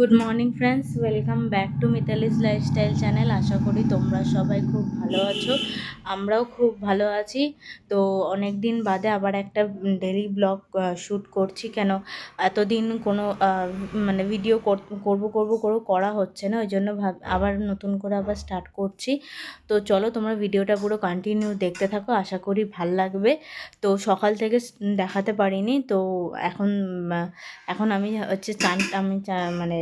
Good morning friends welcome back to Mitali's lifestyle channel আশা করি তোমরা সবাই খুব ভালো আছো। আমরাও খুব ভালো আছি। তো অনেক দিন বাদে আবার একটা ডেলি ব্লগ শ্যুট করছি কেন? এতদিন কোনো মানে ভিডিও করব করব, করে করা হচ্ছে না। ওই জন্য ভাব, আবার নতুন করে আবার স্টার্ট করছি। তো চলো তোমরা ভিডিওটা পুরো কন্টিনিউ দেখতে থাকো। আশা করি ভালো লাগবে। তো সকাল থেকে দেখাতে পারিনি। তো এখন এখন আমি হচ্ছে চান, আমি মানে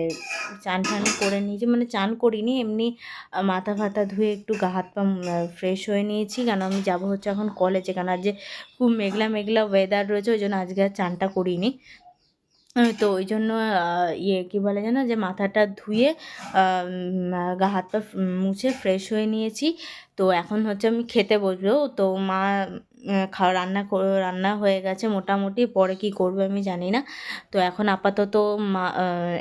চান টান করে নিয়েছি। মানে চান করিনি, এমনি মাথা ফাতা ধুয়ে একটু গা হাত পা ফ্রেশ হয়ে নিয়েছি, কেন আমি যাব হচ্ছে এখন কলেজে কেন আজ যে খুব মেঘলা মেঘলা ওয়েদার রয়েছে, ওই জন্য আজকে আর চানটা করিনি। তো ওই জন্য ইয়ে কী বলে যেন, যে মাথাটা ধুয়ে গা হাত পা মুছে ফ্রেশ হয়ে নিয়েছি। তো এখন হচ্ছে আমি খেতে বসবো। তো মা খাওয়া রান্না রান্না হয়ে গেছে মোটামুটি। পরে কি করবে আমি জানি না। তো এখন আপাতত মা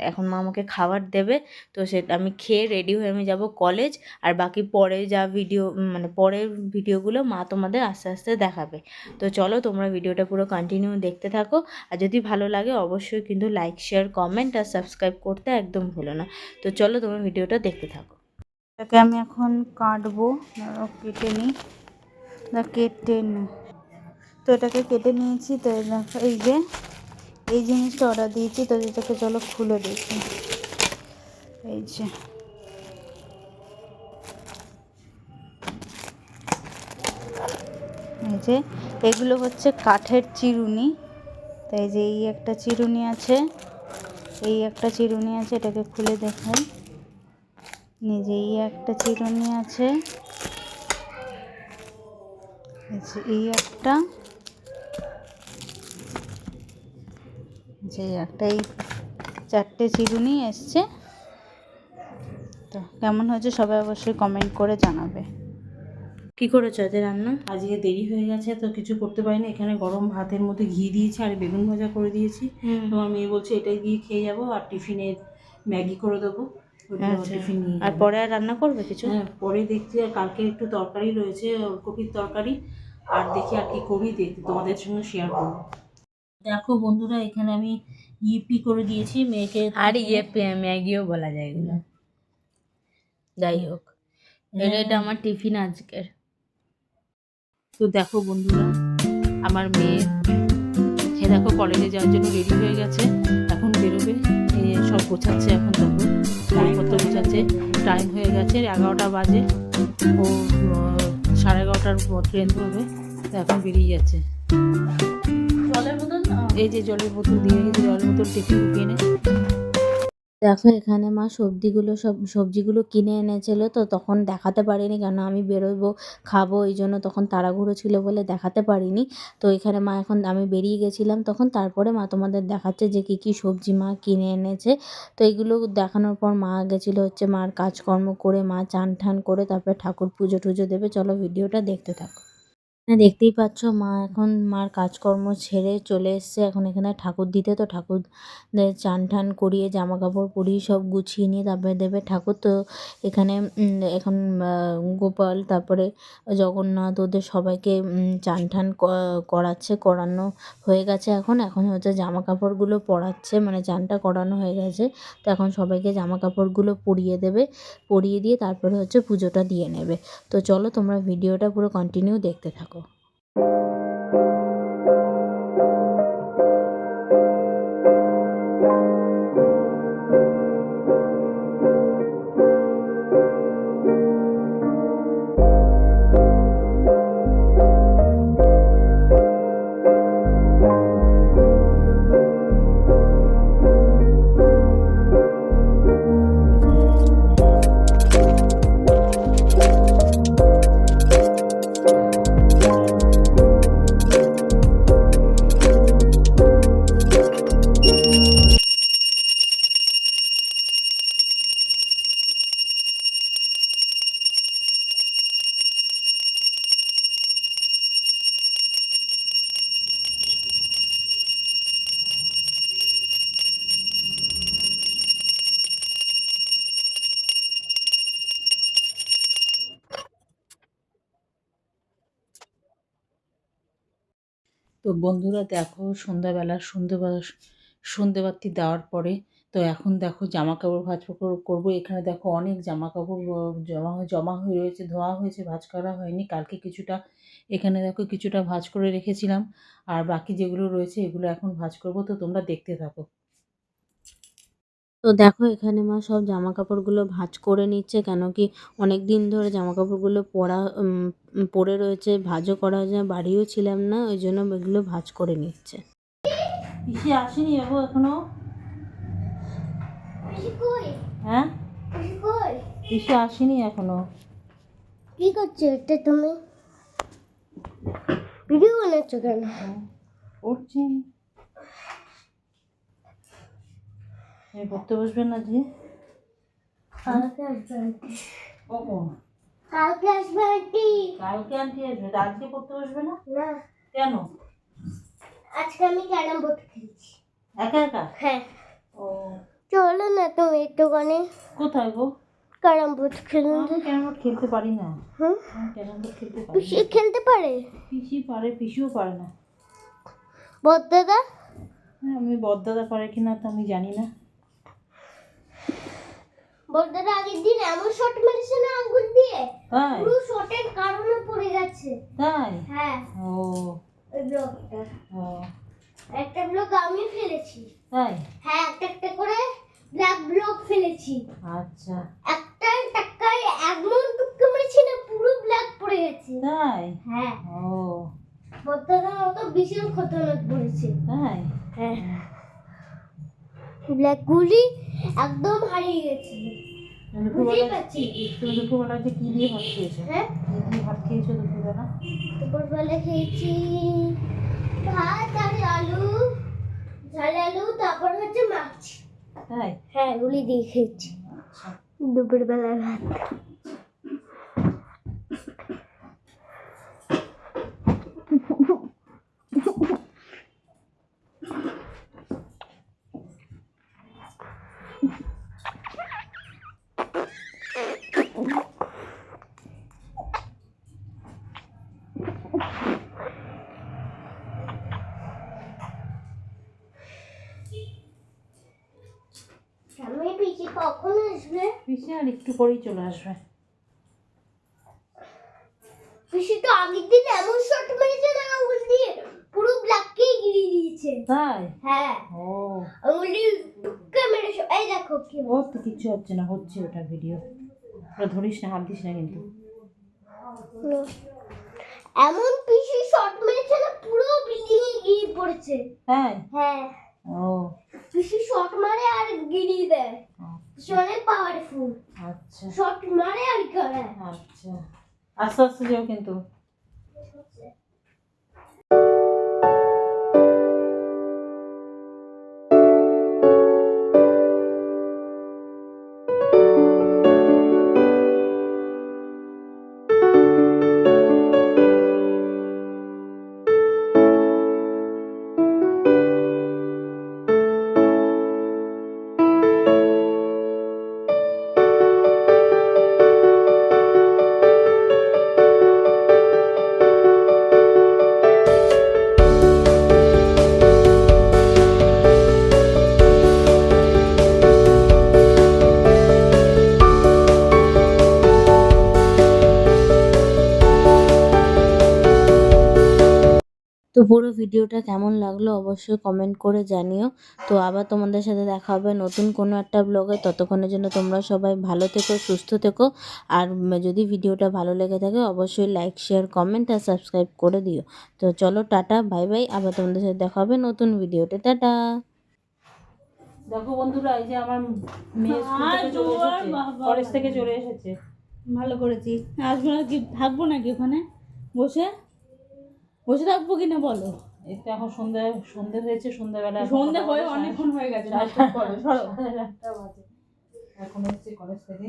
এখন মা আমাকে খাবার দেবে। তো সেটা আমি খেয়ে রেডি হয়ে আমি যাব কলেজ আর বাকি পরে যা ভিডিও মানে পরের ভিডিওগুলো মা তোমাদের আস্তে আস্তে দেখাবে। তো চলো তোমরা ভিডিওটা পুরো কন্টিনিউ দেখতে থাকো। আর যদি ভালো লাগে অবশ্যই কিন্তু লাইক শেয়ার কমেন্ট আর সাবস্ক্রাইব করতে একদম ভুলো না। তো চলো তোমরা ভিডিওটা দেখতে থাকো। এটাকে আমি এখন কাটবো। কেটে নিই। কেটে তো এটাকে কেটে নিয়েছি, তো এই যে, এই জিনিসটা অর্ডার দিয়েছি, তো এটাকে চলো খুলে দেখি। এই যে। এই যে, এগুলো হচ্ছে কাঠের চিরুনি। তো এই যে, এই একটা চিরুনি আছে, এই একটা চিরুনি আছে, এটাকে খুলে দেখাই নিজে এই একটা চিরুনি আছে। যে এই একটা। যে একটা এই চারটে চিরুনি এসছে। তো কেমন হয়েছে সবাই অবশ্যই কমেন্ট করে জানাবে। কি করেছ এতে রান্না? আজকে দেরি হয়ে গেছে তো কিছু করতে পারিনি। এখানে গরম ভাতের মধ্যে ঘি দিয়েছি আর বেগুন ভাজা করে দিয়েছি। তোমার মেয়ে বলছে এটাই দিয়ে খেয়ে যাব আর টিফিনে ম্যাগি করে দেবো। আচ্ছা। আর পরে আর রান্না করবে কিছু? হ্যাঁ পরে দেখছি আর কালকে একটু তরকারি রয়েছে ওলকপির তরকারি। আর দেখি আর কি করি দেখি তোমাদের সঙ্গে শেয়ার করব। দেখো বন্ধুরা এখানে আমি ইপি করে দিয়েছি মেয়েকে আর ইয়ে ম্যাগিও বলা যায় এগুলো। যাই হোক এটা এটা আমার টিফিন আজকের। তো দেখো বন্ধুরা আমার মেয়ে সে দেখো কলেজে যাওয়ার জন্য রেডি হয়ে গেছে। বেরোবে। এই সব গোছাচ্ছে এখন দেখো বইপত্র গোছাচ্ছে। টাইম হয়ে গেছে এগারোটা বাজে। ও সাড়ে এগারোটার ট্রেন ধরবে। তো এখন বেরিয়ে যাচ্ছে। জলের বোতল এই যে জলের বোতল দিয়ে গেছে জলের বোতল টিফিন ঢুকিয়ে নে। দেখো, এখানে মা সবজিগুলো সব, সবজিগুলো কিনে এনেছিল তো তখন দেখাতে পারিনি কেন আমি বেরোবো খাব, এই জন্য তখন তাড়াহুড়ো ছিল বলে দেখাতে পারিনি। তো এখানে মা এখন, আমি বেরিয়ে গেছিলাম তখন, তারপরে মা তোমাদের দেখাচ্ছে যে কী কী সবজি মা কিনে এনেছে। তো এগুলো দেখানোর পর মা গেছিল হচ্ছে মার কাজকর্ম করে, মা চান ঠান করে তারপরে ঠাকুর পুজো টুজো দেবে। চলো ভিডিওটা দেখতে থাকো। দেখতেই পাচ্ছ, মা এখন মার কাজকর্ম ছেড়ে চলে এসছে। এখন এখানে ঠাকুর দিতে, তো ঠাকুর চান টান করিয়ে জামা কাপড় পরিয়ে সব গুছিয়ে নিয়ে তারপরে দেবে ঠাকুর। তো এখানে এখন গোপাল, তারপরে জগন্নাথ ওদের সবাইকে চান ক- করাচ্ছে, করানো হয়ে গেছে এখন। এখন হচ্ছে জামা কাপড়গুলো পরাচ্ছে মানে চানটা করানো হয়ে গেছে। তো এখন সবাইকে জামা কাপড়গুলো পরিয়ে দেবে, পরিয়ে দিয়ে তারপরে হচ্ছে পুজোটা দিয়ে নেবে। তো চলো তোমরা ভিডিওটা পুরো কন্টিনিউ দেখতে থাকো। তো বন্ধুরা দেখো সন্ধ্যাবেলা, সন্ধ্যেবেলা, সন্ধ্যেবাতি দেওয়ার পরে তো এখন দেখো জামা কাপড় ভাজ কর- করব। এখানে দেখো অনেক জামা কাপড় জমা জমা হয়ে রয়েছে, ধোয়া হয়েছে, ভাজ করা হয়নি। কালকে কিছুটা, এখানে দেখো কিছুটা ভাজ করে রেখেছিলাম। আর বাকি যেগুলো রয়েছে এগুলো এখন ভাজ করব। তো তোমরা দেখতে থাকো। তো দেখো এখানে মা সব জামা কাপড়গুলো ভাঁজ করে নিচ্ছে কেন কি অনেক দিন ধরে জামা কাপড়গুলো পরা পরে রয়েছে ভাঁজও করা যায় বাড়িও ছিলাম না ওই জন্য এগুলো ভাঁজ করে নিচ্ছে। পিসি আসেনি বাবু এখনও? হ্যাঁ? পিসি আসেনি এখনও। কি করছ এটা তুমি? ভিডিও বানাচ্ছ কেন? উঠছি। পড়তে বসবে না যে কালকে আসবে আন্টি। কখন কালকে আসবে আন্টি। কালকে আনতে আসবে? আজকে পড়তে বসবে না? না। কেন? আজকে আমি ক্যারাম বোর্ড খেলছি। একা একা? হ্যাঁ। ও। চলো না তুমি একটুখানি। কোথায় গো? ক্যারাম বোর্ড খেলুন ক্যারাম বোর্ড খেলতে পারি না। হুম? ক্যারাম বোর্ড খেলতে পারি পিসি খেলতে পারে? পিসি পারে পিসিও পারে না। বদ্দাদা হ্যাঁ আমি বদ্দাদা পারে কিনা তো আমি জানি না। বদ্দাদা আগের দিন এমন শট মেরেছে না আঙ্গুল দিয়ে? তাই? পুরো শটের কারণে পড়ে গেছে তাই? হ্যাঁ। ও। ওই ব্লকটা ও। একটা ব্লক আমি ফেলেছি। তাই? হ্যাঁ একটা একটা করে ব্ল্যাক ব্লক ফেলেছি। আচ্ছা। একটা টাকায় এমন টুককে মেরেছি না পুরো ব্ল্যাক পড়ে গেছে। তাই? হ্যাঁ। ও। বদ্দাদার মতো বিশাল খতরনাক পড়েছে তাই? হ্যাঁ। ব্ল্যাক গুলি একদম হারিয়ে গেছে। বুঝতেই দুপুরবেলা পারছি। তুমি দুপুরবেলা যে কি দিয়ে ভাত খেয়েছো? হ্যাঁ? কি দিয়ে ভাত খেয়েছো দুপুরবেলা? দুপুরবেলা খেয়েছি ভাত আর আলু ঝাল আলু তারপর হচ্ছে মাছ। তাই? হ্যাঁ দিয়ে খেয়েছি। আচ্ছা। ভাত। কখন আসবে? পিসি আর একটু পরেই চলে আসবে। পিসি তো আগের দিন এমন শট মেরেছে না আঙুল দিয়ে পুরো গিরিয়ে দিয়েছে। তাই? হ্যাঁ। ও। আঙুলি টুককে মেরেছে। এই দেখো কি তো কিচ্ছু হচ্ছে না হচ্ছে ওটা ভিডিও ওটা ধরিস না হাত দিস না কিন্তু। এমন পিসি শট মেরেছে না পুরো বিল্ডিং এ গিয়ে পড়েছে। হ্যাঁ? হ্যাঁ। ও। পিসি শট মারে আর গিরি দেয়। শনে পাওয়ারফুল আচ্ছা। শট মারে আর করে আচ্ছা। আস্তে আস্তে যাও কিন্তু। তো পুরো ভিডিওটা কেমন লাগল অবশ্যই কমেন্ট করে জানিও। তো আবার তোমাদের সাথে দেখা হবে নতুন কোনো একটা ব্লগে ততক্ষণের জন্য তোমরা সবাই ভালো থেকো সুস্থ থেকো। আর যদি ভিডিওটা ভালো লেগে থাকে অবশ্যই লাইক শেয়ার কমেন্ট আর সাবস্ক্রাইব করে দিও। তো চলো টাটা বাই বাই আবার তোমাদের সাথে দেখা হবে নতুন ভিডিওতে। টাটা। দেখো বন্ধুরা এই যে আমার মেয়ে স্কুল থেকে চলে এসেছে। কলেজ থেকে চলে এসেছে। ভালো করেছি আসব না কি থাকব নাকি ওখানে? বসে? বসে থাকব কিনা বলো? এই তো এখন সন্ধ্যা সন্ধ্যে হয়েছে সন্ধ্যাবেলা সন্ধ্যা সন্ধে হয়ে অনেকক্ষণ হয়ে গেছে সরো। এখন হচ্ছে কলেজ থেকে।